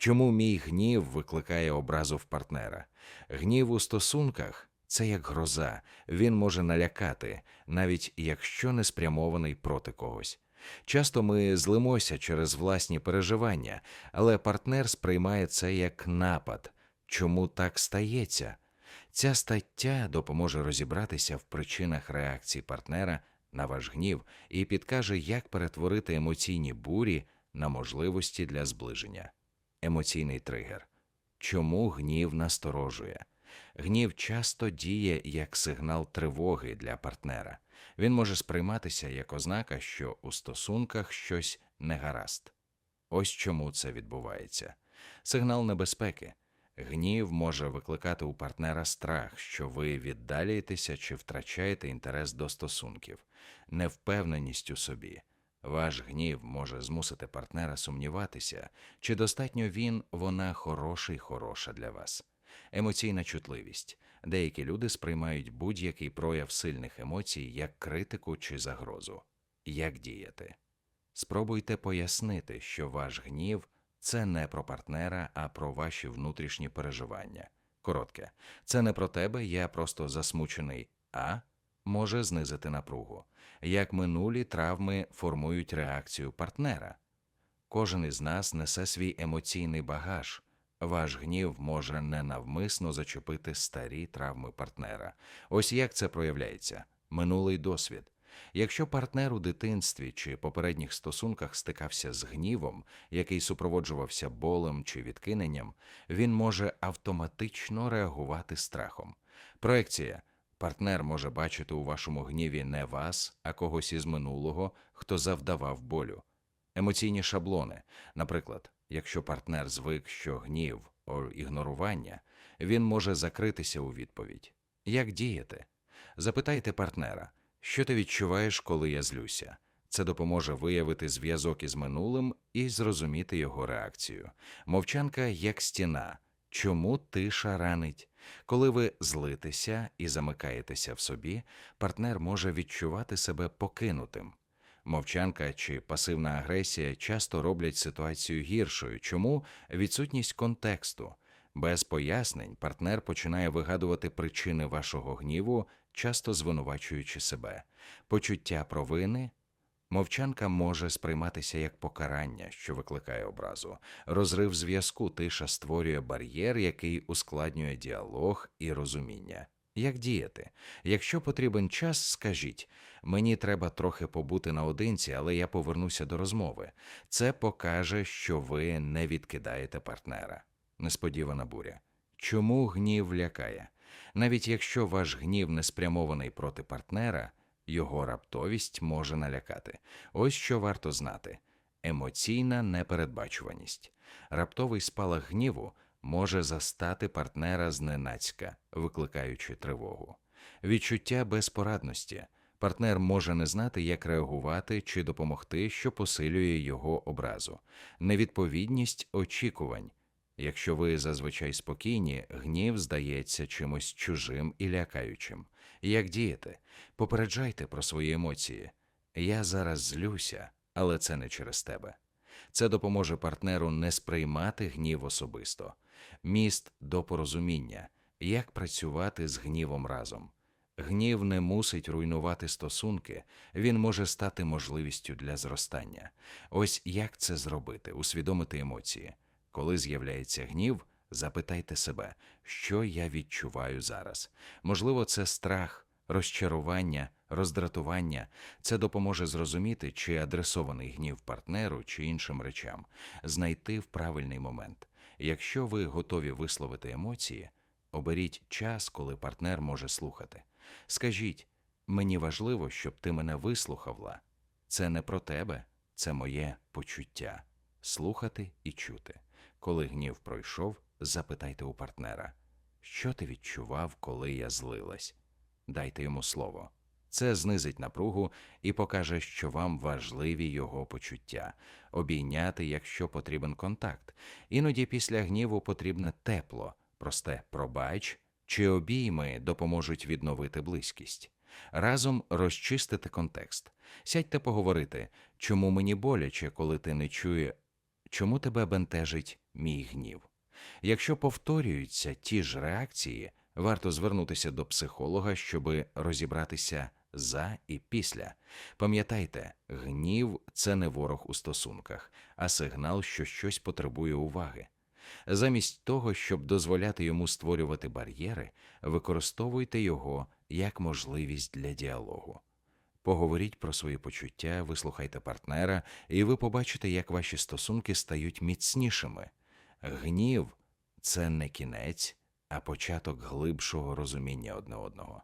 Чому мій гнів викликає образу в партнера? Гнів у стосунках це як гроза, він може налякати, навіть якщо не спрямований проти когось. Часто ми злимося через власні переживання, але партнер сприймає це як напад. Чому так стається? Ця стаття допоможе розібратися в причинах реакції партнера на ваш гнів і підкаже, як перетворити емоційні бурі на можливості для зближення. Емоційний тригер. Чому гнів насторожує? Гнів часто діє як сигнал тривоги для партнера. Він може сприйматися як ознака, що у стосунках щось негаразд. Ось чому це відбувається. Сигнал небезпеки. Гнів може викликати у партнера страх, що ви віддалюєтеся чи втрачаєте інтерес до стосунків, невпевненість у собі. Ваш гнів може змусити партнера сумніватися, чи достатньо він, вона хороший, хороша для вас. Емоційна чутливість. Деякі люди сприймають будь-який прояв сильних емоцій як критику чи загрозу. Як діяти? Спробуйте пояснити, що ваш гнів це не про партнера, а про ваші внутрішні переживання. Коротке, це не про тебе, я просто засмучений, а може знизити напругу. Як минулі травми формують реакцію партнера. Кожен із нас несе свій емоційний багаж. Ваш гнів може ненавмисно зачепити старі травми партнера. Ось як це проявляється минулий досвід. Якщо партнер у дитинстві чи попередніх стосунках стикався з гнівом, який супроводжувався болем чи відкиненням, він може автоматично реагувати страхом. Проекція партнер може бачити у вашому гніві не вас, а когось із минулого, хто завдавав болю. Емоційні шаблони, наприклад, якщо партнер звик, що гнів о ігнорування, він може закритися у відповідь. Як діяти? Запитайте партнера, що ти відчуваєш, коли я злюся. Це допоможе виявити зв'язок із минулим і зрозуміти його реакцію. Мовчанка як стіна. Чому тиша ранить? Коли ви злитеся і замикаєтеся в собі, партнер може відчувати себе покинутим. Мовчанка чи пасивна агресія часто роблять ситуацію гіршою. Чому відсутність контексту? Без пояснень партнер починає вигадувати причини вашого гніву, часто звинувачуючи себе. Почуття провини. Мовчанка може сприйматися як покарання, що викликає образу. Розрив зв'язку тиша створює бар'єр, який ускладнює діалог і розуміння. Як діяти? Якщо потрібен час, скажіть мені треба трохи побути наодинці, але я повернуся до розмови. Це покаже, що ви не відкидаєте партнера. Несподівана буря. Чому гнів лякає? Навіть якщо ваш гнів не спрямований проти партнера, його раптовість може налякати. Ось що варто знати: емоційна непередбачуваність. Раптовий спалах гніву може застати партнера зненацька, викликаючи тривогу. Відчуття безпорадності. Партнер може не знати, як реагувати чи допомогти, що посилює його образу. Невідповідність очікувань. Якщо ви зазвичай спокійні, гнів здається чимось чужим і лякаючим. Як діяти? Попереджайте про свої емоції. Я зараз злюся, але це не через тебе. Це допоможе партнеру не сприймати гнів особисто. Міст до порозуміння, як працювати з гнівом разом. Гнів не мусить руйнувати стосунки, він може стати можливістю для зростання. Ось як це зробити, усвідомити емоції. Коли з'являється гнів, запитайте себе, що я відчуваю зараз. Можливо, це страх, розчарування, роздратування. Це допоможе зрозуміти, чи адресований гнів партнеру чи іншим речам, знайти в правильний момент. Якщо ви готові висловити емоції, оберіть час, коли партнер може слухати. Скажіть, мені важливо, щоб ти мене вислухавла. Це не про тебе, це моє почуття. Слухати і чути. Коли гнів пройшов, запитайте у партнера, що ти відчував, коли я злилась. Дайте йому слово. Це знизить напругу і покаже, що вам важливі його почуття, обійняти, якщо потрібен контакт. Іноді після гніву потрібне тепло, просте пробач чи обійми допоможуть відновити близькість. Разом розчистити контекст. Сядьте поговорити, чому мені боляче, коли ти не чує, чому тебе бентежить мій гнів. Якщо повторюються ті ж реакції, варто звернутися до психолога, щоб розібратися за і після. Пам'ятайте, гнів це не ворог у стосунках, а сигнал, що щось потребує уваги. Замість того, щоб дозволяти йому створювати бар'єри, використовуйте його як можливість для діалогу. Поговоріть про свої почуття, вислухайте партнера, і ви побачите, як ваші стосунки стають міцнішими. Гнів це не кінець, а початок глибшого розуміння одне одного.